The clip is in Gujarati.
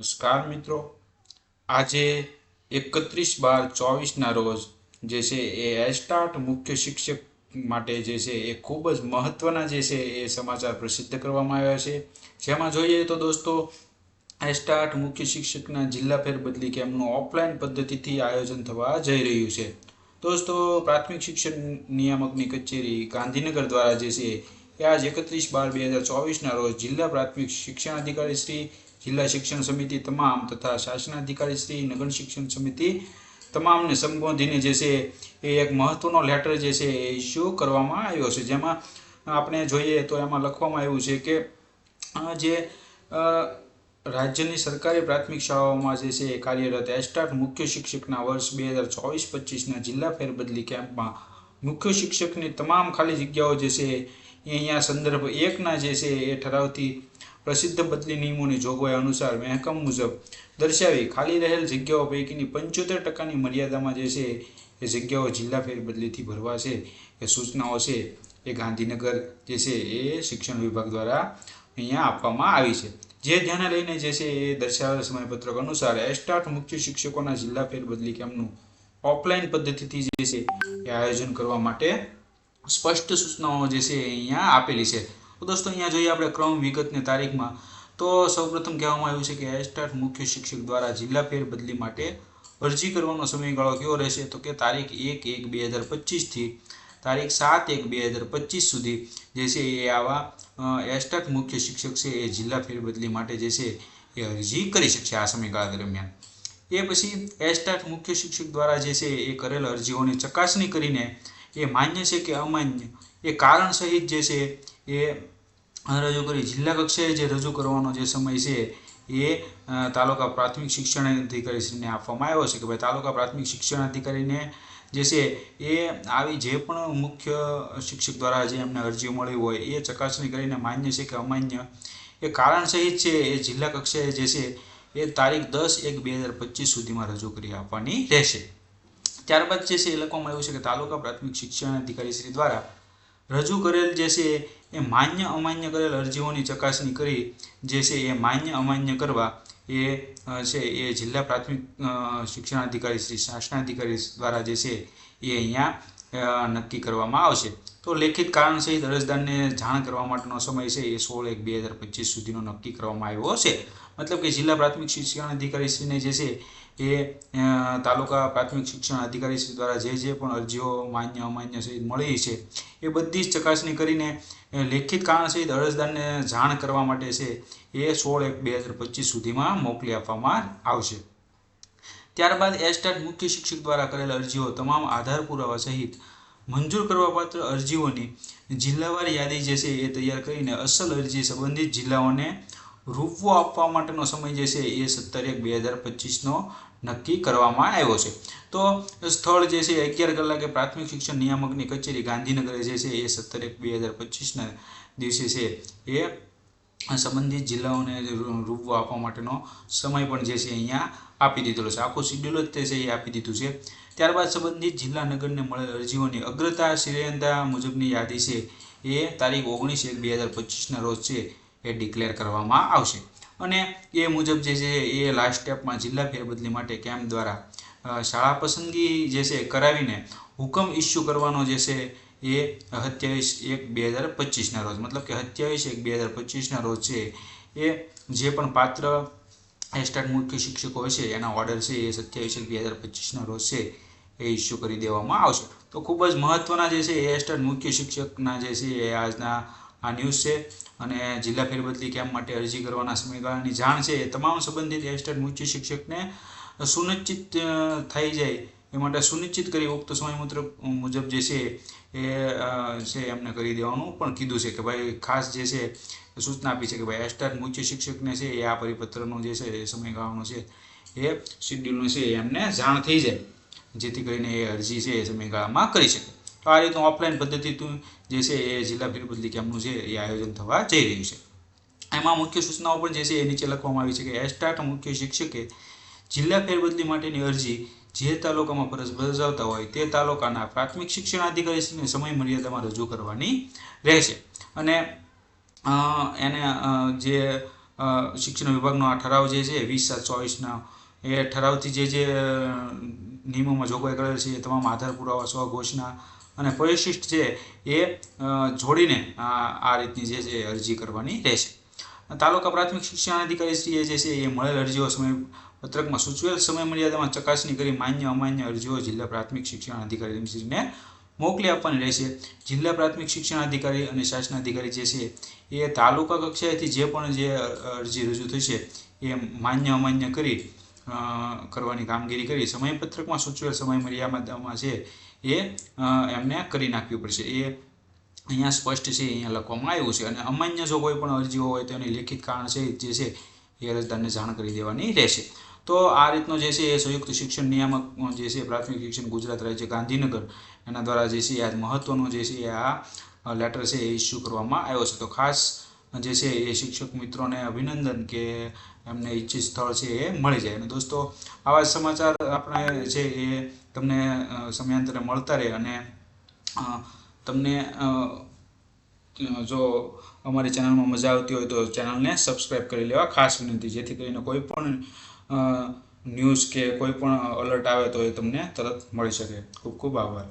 નમસ્કાર મિત્રો. આજે એકત્રીસ બાર ચોવીસના રોજ જે છે એ એસ્ટાર્ટ મુખ્ય શિક્ષક માટે જે છે એ ખૂબ જ મહત્ત્વના જે છે એ સમાચાર પ્રસિદ્ધ કરવામાં આવ્યા છે. જેમાં જોઈએ તો દોસ્તો એસ્ટાર્ટ મુખ્ય શિક્ષકના જિલ્લા ફેરબદલી કેમ્પનું ઓફલાઈન પદ્ધતિથી આયોજન થવા જઈ રહ્યું છે. દોસ્તો, પ્રાથમિક શિક્ષણ નિયામકની કચેરી ગાંધીનગર દ્વારા જે છે એ આજ એકત્રીસ બાર બે હજાર ચોવીસના રોજ જિલ્લા પ્રાથમિક શિક્ષણ અધિકારી શ્રી, જિલ્લા શિક્ષણ સમિતિ તમામ તથા શાસનાધિકારી શ્રી, નગર શિક્ષણ સમિતિ તમામને સંબોધીને જે છે એ એક મહત્વનો લેટર જે છે એ ઇસ્યુ કરવામાં આવ્યો છે. જેમાં આપણે જોઈએ તો એમાં લખવામાં આવ્યું છે કે જે રાજ્યની સરકારી પ્રાથમિક શાળાઓમાં જે છે કાર્યરત એસ્ટાફ મુખ્ય શિક્ષકના વર્ષ બે હજાર ચોવીસ પચીસના જિલ્લા ફેરબદલી કેમ્પમાં મુખ્ય શિક્ષકની તમામ ખાલી જગ્યાઓ જે છે એ અહીંયા સંદર્ભ એકના જે છે એ ઠરાવથી પ્રસિદ્ધ બદલી નિયમોની જોગવાઈ અનુસાર મહેકમ મુજબ દર્શાવી ખાલી રહેલ જગ્યાઓ પૈકીની પંચોતેર ટકાની મર્યાદામાં જે છે એ જગ્યાઓ જિલ્લા ફેરબદલીથી ભરવા છે. એ સૂચનાઓ છે એ ગાંધીનગર જે છે એ શિક્ષણ વિભાગ દ્વારા અહીંયા આપવામાં આવી છે. જે ધ્યાને લઈને જે છે એ દર્શાવેલ સમયપત્રક અનુસાર એસ્ટાર્ટ મુખ્ય શિક્ષકોના જિલ્લા ફેરબદલી કેમનું ઓફલાઈન પદ્ધતિથી જે છે એ આયોજન કરવા માટે સ્પષ્ટ સૂચનાઓ જે છે અહીંયા આપેલી છે. તો દોસ્તો, અહીંયા જોઈએ આપણે ક્રમ વિગતની તારીખમાં. તો સૌપ્રથમ કહેવામાં આવ્યું છે કે એસ્ટાર્ટ મુખ્ય શિક્ષક દ્વારા જિલ્લા ફેરબદલી માટે અરજી કરવાનો સમયગાળો કેવો રહેશે? તો કે તારીખ એક એક બે હજાર પચીસથી તારીખ સાત એક બે હજાર પચીસ સુધી જે છે એ આવા એસ્ટાટ મુખ્ય શિક્ષક છે એ જિલ્લા ફેરબદલી માટે જે છે એ અરજી કરી શકશે આ સમયગાળા દરમિયાન. એ પછી એસ્ટાટ મુખ્ય શિક્ષક દ્વારા જે છે એ કરેલ અરજીઓની ચકાસણી કરીને એ માન્ય છે કે અમાન્ય. એ કારણ સહિત જે છે, એ રજૂ કરી જિલ્લા કક્ષાએ જે રજૂ કરવાનો જે સમય છે, એ તાલુકા પ્રાથમિક શિક્ષણ અધિકારીશ્રીને આપવામાં આવ્યો છે કે ભાઈ તાલુકા પ્રાથમિક શિક્ષણ અધિકારીને જે છે, એ આવી જે પણ મુખ્ય શિક્ષક દ્વારા જે એમને અરજીઓ મળી હોય, એ ચકાસણી કરીને માન્ય છે કે અમાન્ય. એ કારણ સહિત છે, એ જિલ્લા કક્ષાએ જે છે, એ તારીખ દસ એક બે હજાર પચીસ સુધીમાં રજૂ કરી આપવાની રહેશે. ત્યારબાદ જે છે એ લખવામાં આવ્યું છે કે તાલુકા પ્રાથમિક શિક્ષણ અધિકારી શ્રી દ્વારા રજૂ કરેલ જે છે એ માન્ય અમાન્ય કરેલ અરજીઓની ચકાસણી કરી જે છે એ માન્ય અમાન્ય કરવા એ છે એ જિલ્લા પ્રાથમિક શિક્ષણ શિક્ષણાધિકારી શ્રી શાસનાધિકારી દ્વારા જે છે એ અહીંયા નક્કી કરવામાં આવશે. તો લેખિત કારણ સહિત અરજદારને જાણ કરવા માટેનો સમય છે એ સોળ એક બે હજાર પચીસ સુધીનો નક્કી કરવામાં આવ્યો છે. મતલબ કે જિલ્લા પ્રાથમિક શિક્ષણ અધિકારીશ્રીને જે છે એ તાલુકા પ્રાથમિક શિક્ષણ અધિકારીશ્રી દ્વારા જે જે પણ અરજીઓ માન્ય, અમાન્ય સહિત મળી છે, એ બધી જ ચકાસણી કરીને લેખિત કારણ સહિત અરજદારને જાણ કરવા માટે છે એ સોળ એક બે હજાર પચીસ સુધીમાં મોકલી આપવામાં આવશે. ત્યારબાદ એસ્ટાટ મુખ્ય શિક્ષક દ્વારા કરેલ અરજીઓ તમામ આધાર પુરાવા સહિત મંજૂર કરવાપાત્ર અરજીઓની જિલ્લાવાર યાદી જે છે એ તૈયાર કરીને અસલ અરજી સંબંધિત જિલ્લાઓને રૂપવો આપવા માટેનો સમય જે છે એ સત્તર એક બે હજાર પચીસનો નક્કી કરવામાં આવ્યો છે. તો સ્થળ જે છે અગિયાર કલાકે પ્રાથમિક શિક્ષણ નિયામકની કચેરી ગાંધીનગરે જે છે એ સત્તર એક બે હજાર પચીસના દિવસે છે એ સંબંધિત જિલ્લાઓને રૂપવો આપવા માટેનો સમય પણ જે છે અહીંયા આપી દીધેલો છે. આખું શિડ્યુલ જ તે છે એ આપી દીધું છે. ત્યારબાદ સંબંધિત જિલ્લા નગરને મળેલ અરજીઓની અગ્રતા શ્રેયંતા મુજબની યાદી છે એ તારીખ ઓગણીસ એક બે હજાર પચીસના રોજ છે એ ડિક્લેર કરવામાં આવશે. અને એ મુજબ જે છે, એ લાસ્ટ સ્ટેપમાં જિલ્લા ફેરબદલી માટે કેમ્પ દ્વારા શાળા પસંદગી જે છે, કરાવીને હુકમ ઇસ્યુ કરવાનો જે છે, એ સત્યાવીસ એક બે હજાર પચીસના રોજ, મતલબ કે સત્યાવીસ એક બે હજાર પચીસના રોજ છે, એ જે પણ પાત્ર એસ્ટાર્ટ મુખ્ય શિક્ષકો હશે એના ઓર્ડર છે, એ સત્યાવીસ એક બે હજાર પચીસના રોજ છે, એ ઇસ્યુ કરી દેવામાં આવશે. તો ખૂબ જ મહત્ત્વના જે છે, એ એસ્ટાર્ટ મુખ્ય શિક્ષકના જે છે, એ આજના આ ન્યૂઝ છે. અને જિલ્લા ફેરબદલી કેમ્પ માટે અરજી કરવાના સમયગાળાની જાણ છે. એ તમામ સંબંધિત એસ્ટાર્ટ મુખ્ય શિક્ષકને સુનિશ્ચિત થઈ જાય. એ માટે સુનિશ્ચિત કરી ઉક્ત સમયમૂત્ર મુજબ જે છે એ છે એમને કરી દેવાનું. પણ કીધું છે કે ભાઈ ખાસ જે છે સૂચના આપી છે કે ભાઈ એસ્ટાર્ટ મુખ્ય શિક્ષકને છે એ આ પરિપત્રનો જે છે એ સમયગાળાનો છે એ શિડ્યુલનું છે એમને જાણ થઈ જાય. જેથી કરીને એ અરજી છે એ સમયગાળામાં કરી શકે. તો આ રીતનું ઓફલાઈન પદ્ધતિ જે છે એ જિલ્લા ફેરબદલી કેમ્પનું છે એ આયોજન થવા જઈ રહ્યું છે. એમાં મુખ્ય સૂચનાઓ પણ જે છે એ નીચે લખવામાં આવી છે કે એસ્ટાટ મુખ્ય શિક્ષકે જિલ્લા ફેરબદલી માટેની અરજી જે તાલુકામાં ફરજ બજાવતા હોય તે તાલુકાના પ્રાથમિક શિક્ષણ અધિકારીશ્રીને સમય મર્યાદામાં રજૂ કરવાની રહેશે. અને એને જે શિક્ષણ વિભાગનો આ ઠરાવ જે છે વીસ સાત ચોવીસના એ ઠરાવથી જે જે નિયમોમાં જોગવાઈ કરેલ છે એ તમામ આધાર પુરાવા સ્વઘોષણા અને પરિશિષ્ટ છે એ જોડીને આ રીતની જે છે અરજી કરવાની રહેશે. તાલુકા પ્રાથમિક શિક્ષણ અધિકારીશ્રીએ જે છે એ મળેલ અરજીઓ સમય, પત્રકમાં સૂચવેલ સમય મર્યાદામાં ચકાસણી કરી માન્ય અમાન્ય અરજીઓ જિલ્લા પ્રાથમિક શિક્ષણ અધિકારીશ્રીને મોકલી આપવાની રહેશે. જિલ્લા પ્રાથમિક શિક્ષણ અધિકારી અને શાસનાધિકારી જે છે એ તાલુકા કક્ષાએથી જે પણ જે અરજી રજૂ થશે એ માન્ય અમાન્ય કરી કરવાની કામગીરી કરી. સમયપત્રકમાં સૂચવેલ સમય મર્યાદામાં છે એ એમને કરી નાખવી પડશે. એ અહીંયા સ્પષ્ટ છે, અહીંયા લખવામાં આવ્યું છે. અને અમાન્ય જો કોઈ પણ અરજીઓ હોય તો એની લેખિત કારણ છે, જે છે એ અરજદારને જાણ કરી દેવાની રહેશે. તો આ રીતનો જે છે એ સંયુક્ત શિક્ષણ નિયામક જે છે પ્રાથમિક શિક્ષણ ગુજરાત રાજ્ય ગાંધીનગર, એના દ્વારા જે છે આ મહત્વનો જે છે આ લેટર છે એ ઇસ્યુ કરવામાં આવ્યો છે. તો ખાસ જે છે એ શિક્ષક મિત્રોને અભિનંદન કે એમને ઈચ્છિત સ્થળ છે એ મળી જાય. અને દોસ્તો, આવા સમાચાર આપણે છે એ તમને સમયાંતરે મળતા રહે અને તમને જો અમારી ચેનલમાં મજા આવતી હોય તો ચેનલને સબસ્ક્રાઈબ કરી લેવા ખાસ વિનંતી. જેથી કરીને કોઈ પણ ન્યૂઝ કે કોઈ પણ અલર્ટ આવે તો એ તમને તરત મળી શકે. ખૂબ ખૂબ આભાર.